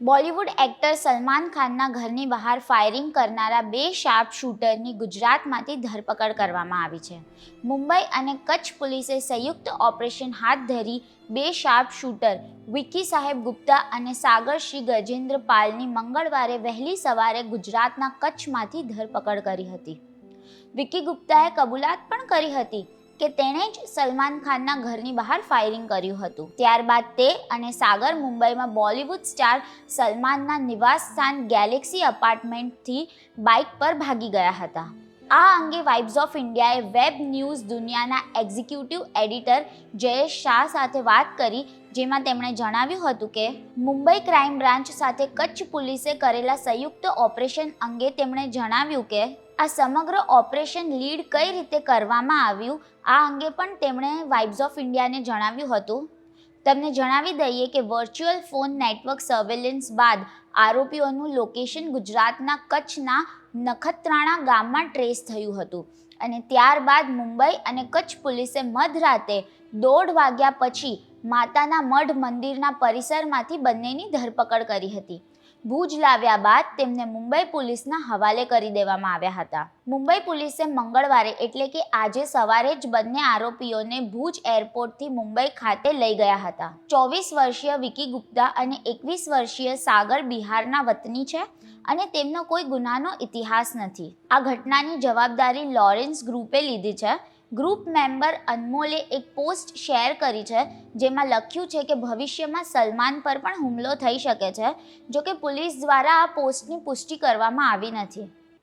Bollywood actor Salman ખાનના ઘરની બહાર ફાયરિંગ કરનારા બે શાર્પ શૂટરની ગુજરાતમાંથી ધરપકડ કરવામાં આવી છે. મુંબઈ અને કચ્છ પોલીસે સંયુક્ત ઓપરેશન હાથ ધરી બે શાર્પ શૂટર વિકી સાહેબ ગુપ્તા અને સાગર શ્રી ગજેન્દ્ર પાલની મંગળવારે વહેલી સવારે ગુજરાતના કચ્છમાંથી ધરપકડ કરી હતી. વિકી ગુપ્તાએ કબૂલાત પણ કરી હતી કે તેણે જ સલમાન ખાનના ઘરની બહાર ફાયરિંગ કર્યું હતું. ત્યારબાદ તે અને સાગર મુંબઈમાં બોલિવૂડ સ્ટાર સલમાનના નિવાસ સ્થાન ગેલેક્સી અપાર્ટમેન્ટથી બાઇક પર ભાગી ગયા હતા. આ અંગે વાઇબ્સ ઓફ ઇન્ડિયાએ વેબ ન્યૂઝ દુનિયાના એક્ઝિક્યુટિવ એડિટર જયેશ શાહ સાથે વાત કરી, જેમાં તેમણે જણાવ્યું હતું કે, મુંબઈ ક્રાઇમ બ્રાન્ચ સાથે કચ્છ પોલીસે કરેલા સંયુક્ત ઓપરેશન અંગે તેમણે જણાવ્યું કે આ સમગ્ર ઓપરેશન લીડ કઈ રીતે કરવામાં આવ્યું, આ અંગે પણ તેમણે વાઇબ્સ ઓફ ઇન્ડિયાને જણાવ્યું હતું. તમને જણાવી દઈએ કે વર્ચ્યુઅલ ફોન નેટવર્ક સર્વેલન્સ બાદ આરોપીઓનું લોકેશન ગુજરાતના કચ્છના નખત્રાણા ગામમાં ટ્રેસ થયું હતું અને ત્યારબાદ મુંબઈ અને કચ્છ પોલીસે મધરાતે દોઢ વાગ્યા પછી માતાના મઢ મંદિરના પરિસરમાંથી બંનેની ધરપકડ કરી હતી. ભુજ લાવ્યા બાદ તેમને મુંબઈ પોલીસના હવાલે કરી દેવામાં આવ્યા હતા. મુંબઈ પોલીસે મંગળવારે એટલે કે આજે સવારે જ બંને આરોપીઓને ભુજ એરપોર્ટથી મુંબઈ ખાતે લઈ ગયા હતા. ચોવીસ વર્ષીય વિકી ગુપ્તા અને એકવીસ વર્ષીય સાગર બિહારના વતની છે અને તેમનો કોઈ ગુનાનો ઇતિહાસ નથી. આ ઘટનાની જવાબદારી લોરેન્સ ગ્રુપે લીધી છે ગ્રુપ મેમ્બર અનમોલે એક પોસ્ટ શેર કરી છે, જેમાં લખ્યું છે કે ભવિષ્યમાં સલમાન પર પણ હુમલો થઈ શકે છે, જોકે પોલીસ દ્વારા આ પોસ્ટની પુષ્ટિ કરવામાં આવી નથી.